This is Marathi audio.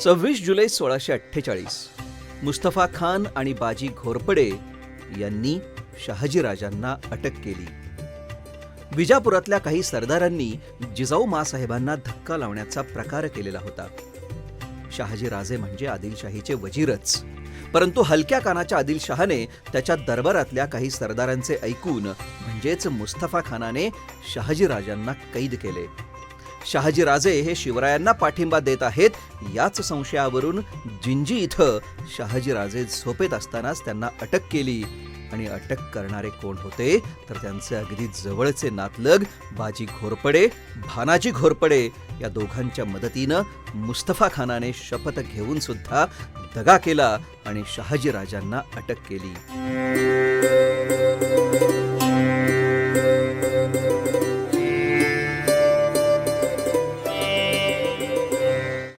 सव्वीस जुलै सोळाशे अठ्ठेचाळीस. मुस्तफा खान आणि बाजी घोरपडे यांनी शहाजीराजांना अटक केली. विजापुरातल्या काही सरदारांनी जिजाऊ मासाहेबांना धक्का लावण्याचा प्रकार केलेला होता. शहाजीराजे म्हणजे आदिलशाहीचे वजीरच. परंतु हलक्या कानाच्या आदिलशहाने त्याच्या दरबारातल्या काही सरदारांचे ऐकून म्हणजेच मुस्तफा खानाने शहाजीराजांना कैद केले. शहाजीराजे हे शिवरायांना पाठिंबा देत आहेत याच संशयावरून जिंजी इथं शहाजीराजे झोपेत असतानाच त्यांना अटक केली. आणि अटक करणारे कोण होते? तर त्यांचे अगदी जवळचे नातलग बाजी घोरपडे भानाजी घोरपडे या दोघांच्या मदतीनं मुस्तफा खानाने शपथ घेऊन सुद्धा दगा केला आणि शहाजीराजांना अटक केली.